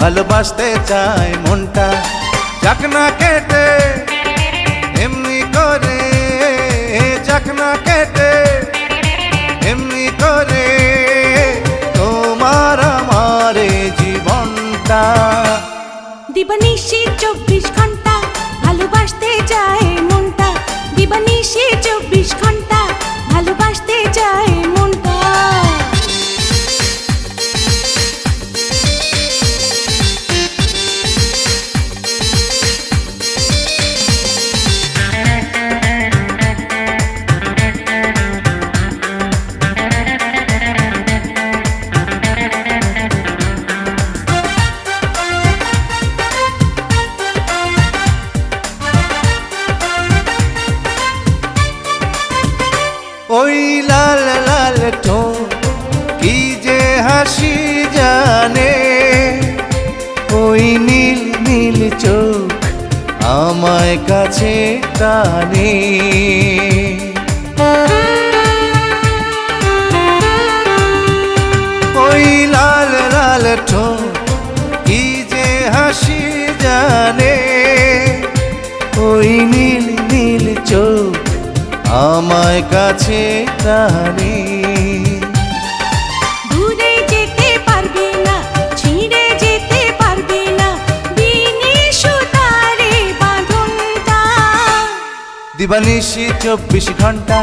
ভালোবাসতে চায় মনটা। চাক না কেটে ওই লাল লাল ঠোঁট কি যে হাসি জানে? ওই নীল নীল চোখ আমায় কাছে টানে। আমায় কাছে টানে। দিবানিশি চব্বিশ ঘণ্টা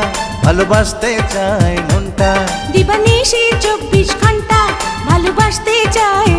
ভালোবাসতে চায় মনটা। দিবানিশি চব্বিশ ঘণ্টা ভালোবাসতে যায়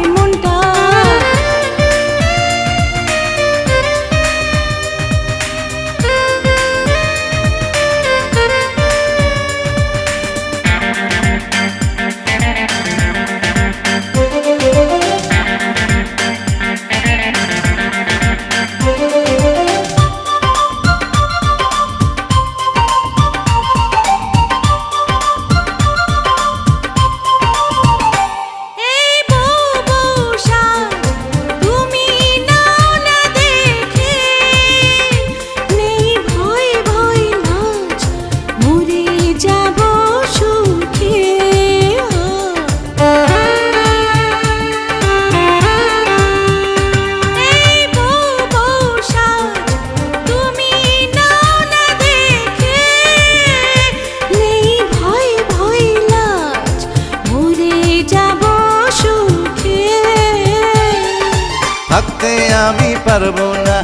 থাকতে আমি পারব না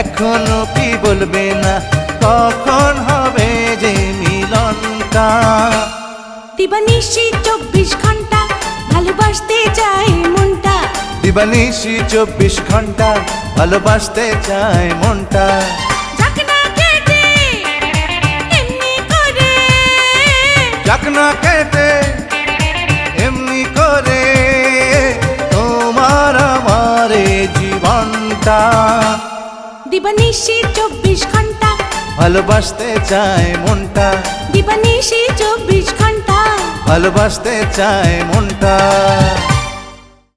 এখনও কি বলবে না কখন হবে যে মিলনটা? দিবানিশি চব্বিশ ঘণ্টা ভালোবাসতে চাই মনটা। দিবানিশি চব্বিশ ঘণ্টা ভালোবাসতে চাই মনটা। দিবানিশি চব্বিশ ঘণ্টা। ভালোবাসতে চায় মনটা। দিবানিশি চব্বিশ ঘণ্টা। ভালোবাসতে চায় মনটা।